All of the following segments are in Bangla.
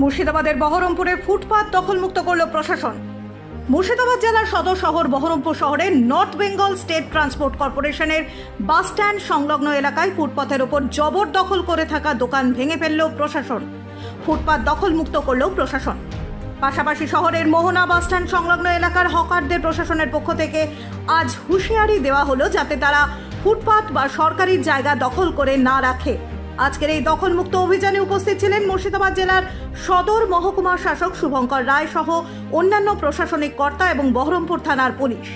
মুর্শিদাবাদের বহরমপুরে ফুটপাত দখলমুক্ত করল প্রশাসন। মুর্শিদাবাদ জেলার সদর শহর বহরমপুর শহরে নর্থ বেঙ্গল স্টেট ট্রান্সপোর্ট কর্পোরেশনের বাস স্ট্যান্ড সংলগ্ন এলাকায় ফুটপাথের ওপর জবরদখল করে থাকা দোকান ভেঙে ফেলল প্রশাসন। ফুটপাত দখলমুক্ত করল প্রশাসন। পাশাপাশি শহরের মোহনা বাস স্ট্যান্ড সংলগ্ন এলাকার হকারদের প্রশাসনের পক্ষ থেকে আজ হুঁশিয়ারি দেওয়া হলো যাতে তারা ফুটপাত বা সরকারি জায়গা দখল করে না রাখে। আজকের এই দখলমুক্ত অভিযানে উপস্থিত ছিলেন মুর্শিদাবাদ জেলার সদর মহকুমা শাসক শুভঙ্কর রায় সহ অন্যান্য প্রশাসনিক কর্তা এবং বহরমপুর থানার পুলিশ।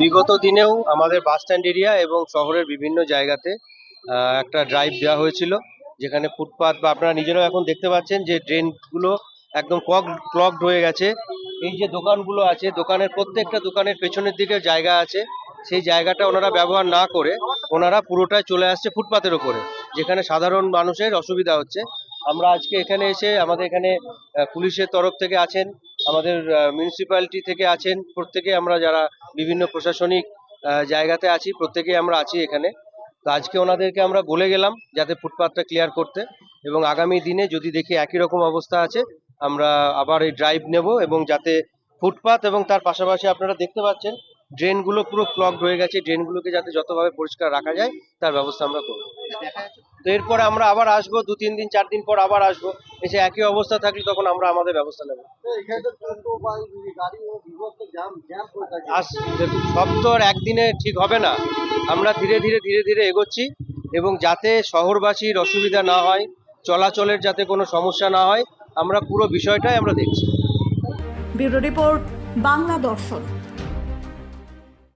বিগত দিনেও আমাদের বাস স্ট্যান্ড এরিয়া এবং শহরের বিভিন্ন জায়গাতে একটা ড্রাইভ দেওয়া হয়েছিল, যেখানে ফুটপাত বা আপনারা নিজেরাও এখন দেখতে পাচ্ছেন যে ড্রেনগুলো একদম ক্লগ ক্লগড হয়ে গেছে। এই যে দোকানগুলো আছে, দোকানের প্রত্যেকটা দোকানের পেছনের দিকে জায়গা আছে। সেই জায়গাটা ওনারা ব্যবহার না করে ওনারা পুরোটাই চলে আসছে ফুটপাতের ওপরে যেখানে সাধারণ মানুষের অসুবিধা হচ্ছে। আমরা আজকে এখানে এসে আমাদের এখানে পুলিশের তরফ থেকে আছেন, আমাদের মিউনিসিপ্যালিটি থেকে আছেন, প্রত্যেকে আমরা যারা বিভিন্ন প্রশাসনিক জায়গাতে আছি, প্রত্যেকে আমরা আছি এখানে। তো আজকে ওনাদেরকে আমরা বলে গেলাম যাতে ফুটপাথটা ক্লিয়ার করতে এবং আগামী দিনে যদি দেখি একই রকম অবস্থা আছে, আমরা আবার এই ড্রাইভ নেব এবং যাতে ফুটপাথ এবং তার পাশাপাশি আপনারা দেখতে পাচ্ছেন ড্রেনগুলো পুরো ক্লগড হয়ে গেছে ড্রেনগুলোকে যাতে যতভাবে পরিষ্কার রাখা যায়, তার ব্যবস্থা আমরা করব। তো এরপরে আমরা আবার আসব, দু, তিন দিন, চার দিন পর আবার আসব। এসে একই অবস্থা থাকলে তখন আমরা আমাদের ব্যবস্থা নেব। সব তো আর একদিনে ঠিক হবে না। আমরা ধীরে ধীরে ধীরে ধীরে এগোচ্ছি এবং যাতে শহরবাসীর অসুবিধা না হয়, চলাচলের যাতে কোনো সমস্যা না হয়, আমরা পুরো বিষয়টাই আমরা দেখছি। ব্যুরো রিপোর্ট, বাংলা দর্শন।